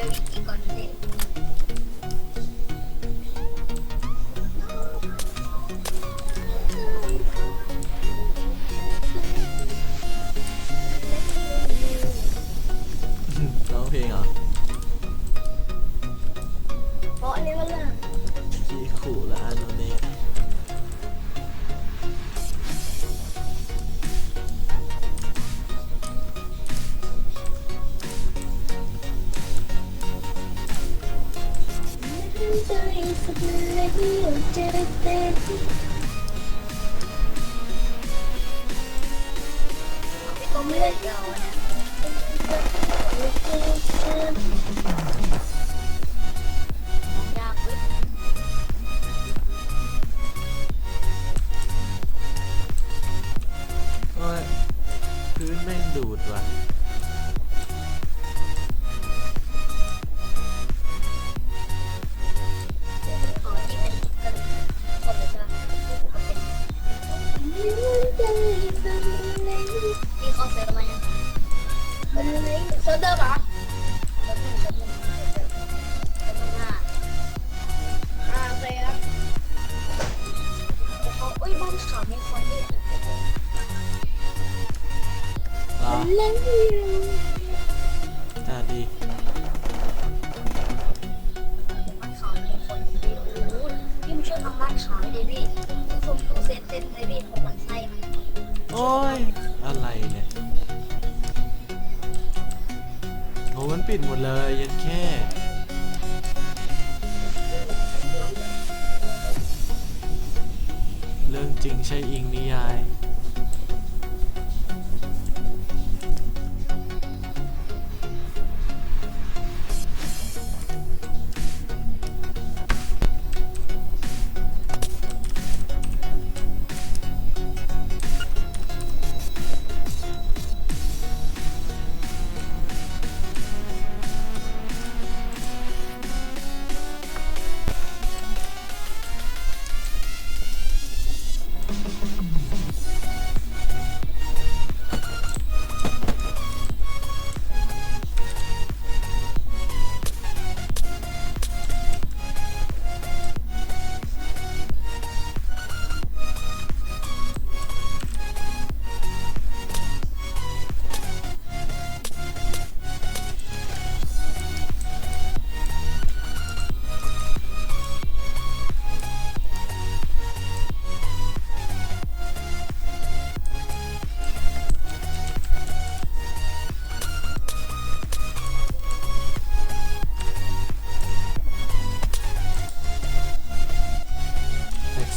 ร็ว ไม่ได้เรานะ เหรอจ้าดีบ้านเขามีคนด้วยโอ้โหพี่มันช่วยทำบ้านขาให้ดิพี่ทุกคนทุกเซตเต็มเลยพี่ผมหมันไส้มันโอ้ย อะไรเนี่ยโอ้มันปิดหมดเลยยันแค่เรื่องจริงใช่อิงนิยาย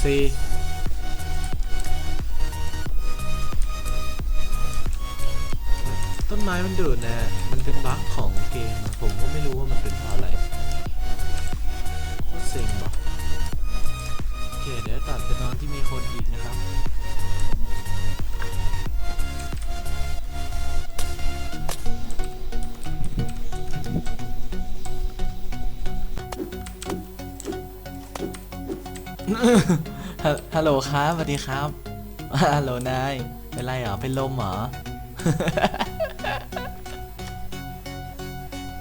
ซีต้นไม้มันดูดนะฮะ มันเป็นบั๊กของเกมอะผมก็ไม่รู้ว่ามันเป็นเพราะอะไรโคตรเซ็งบอกโอเค เดี๋ยวตัดไปตอนที่มีคนอีกนะครับ ฮัลฮัลโหลครับสวัสดีครับฮัลโหลนายเป็นไรเหรอเป็นลมเหรอ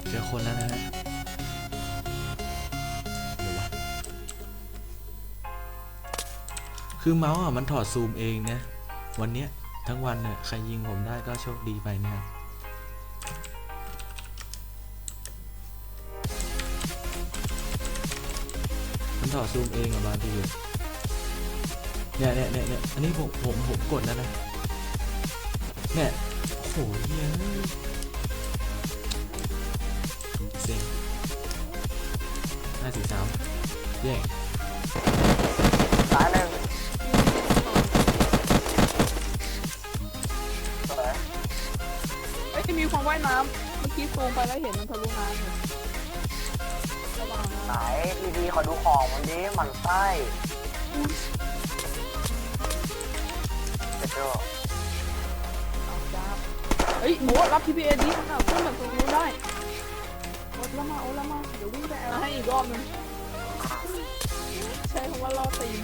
เจอคนแล้วนะฮะคือเมาส์อะมันถอดซูมเองนะ วันเนี้ยทั้งวันเนี่ยใครยิงผมได้ก็โชคดีไปนะครับ ถอดซูมเองอะบางทีเนี่ยเนี่ยเนี่ยเนี่ยอันนี้ผมผมผมกดแล้วนะเนี่ยโอ้โหเหี้ยเซ็งห้าสี่สามแย่ซ้ายหนึ่งสวยเอ้ยมีความว่ายน้ำเมื่อกี้ซูมไปแล้วเห็นมันทะลุน้ำอยู่ระวัง ไหนนะดีดีขอดูของมันดิหมันไส้เจ็ดโจ้เอาจ้าบเฮ้ยโมดรับ TPA ดีขนาดขึ้นแบบตรงนู้นได้โอ๊ตละมาโอ๊ตละมาเดี๋ยววิ่งไปเอาให้อีกรอบนึงใช้คำว่าล่อตีน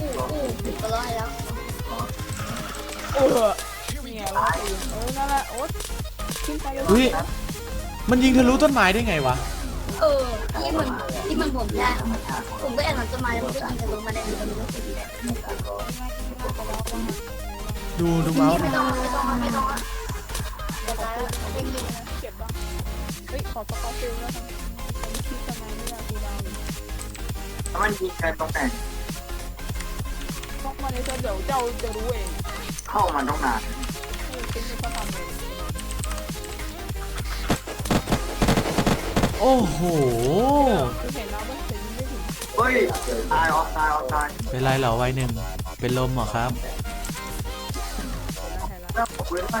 อู้อู้ถึงก็ร้อยแล้วเออเนี่ยล่อตีนเออนั่นแหละโอ๊ตขึ้นไปเลย อุ้ย มันยิงทะลุต้นไม้ได้ไงวะ เออที่มันที่มันผมได้ผมก็แอบหลังต้นไม้แล้วมันก็ยิงทะลุมาได้มันก็ติดเลยดูดูเมาส์ไม่ต้องไม่ต้องไม่ต้องจะตายแล้วไม่ยิงนะเก็บบ้างเฮ้ยขอสกอร์ฟิลแล้วกันผมคิดทำไมไม่อยากดูดาวเลยแล้วมันยิงกันตรงไหนต้องมาในเธอเดี๋ยวเจ้าจะรู้เอง เข้ามันตรงไหนเออเป็นก็ทำเล โอ้โห คือเห็นแล้วว่าเห็นไม่ถึงเฮ้ยตายออกตายออกตายเป็นไรเหรอวัยหนึ่ง เป็นลมเหรอครับเห็นแล้วแล้วผมเว้นไป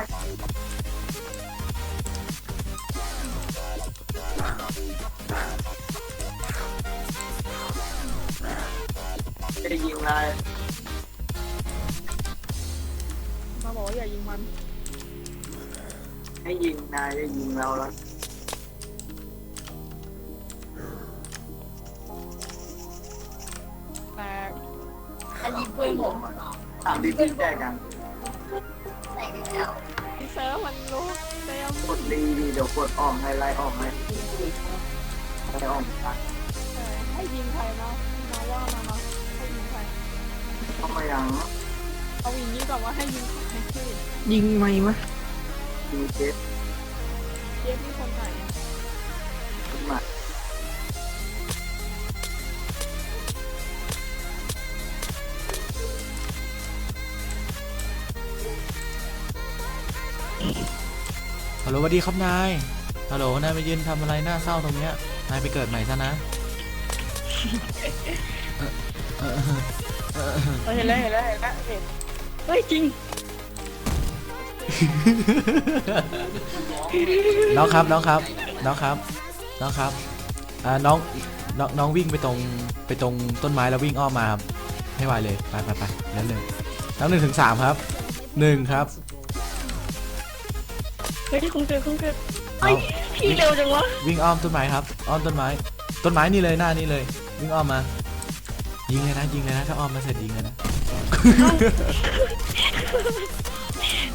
ไม่ได้ยิงนายมาบอกว่าอย่ายิงมันให้ยิงนายได้ยิงเราแล้ว อันนี้เพื่อนผมตามที่พี่แจ้งกันใส่แล้วที่เซิร์ฟมันรู้เต็มกดดีดีเดี๋ยวกดออกให้ไล่ออกให้ไล่ออกกันแต่ให้ยิงใครนะมาว่ามามาให้ยิงใครเข้ามายังเอาอย่างนี้ก่อนว่าให้ยิงใครชื่อยิงไหมวะมีเจสเจฟที่คนไหนอะขึ้นมา ฮัลโหลสวัสดีครับนาย ฮัลโหลนายไปยืนทำอะไรหน้าเศร้าตรงเนี้ย นายไปเกิดใหม่ซะนะเออเห็นแล้วเห็นแล้วเห็นแล้วเห็นเฮ้ยจริงน้องครับน้องครับน้องครับน้องครับอ่าน้องน้องน้องวิ่งไปตรงไปตรงต้นไม้แล้ววิ่งอ้อมมาครับให้ไหวเลยไปไปไปแล้วหนึ่งนับหนึ่งถึงสามครับหนึ่งครับ เฮ้ยคงเจอคงเจอเอาพี่เร็วจังวะวิ่งอ้อมต้นไม้ครับ อ้อมต้นไม้ ต้นไม้นี่เลยหน้านี่เลย วิ่งอ้อมมา ยิงเลยนะยิงเลยนะถ้าอ้อมมาเสร็จยิงเลยนะ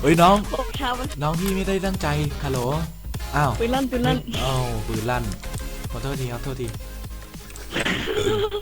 เฮ้ยน้องบอกช้ามันน้องพี่ไม่ได้ตั้งใจฮัลโหลอ้าวปืนลั่นปืนลั่นอ้าวปืนลั่นขอโทษทีครับโทษที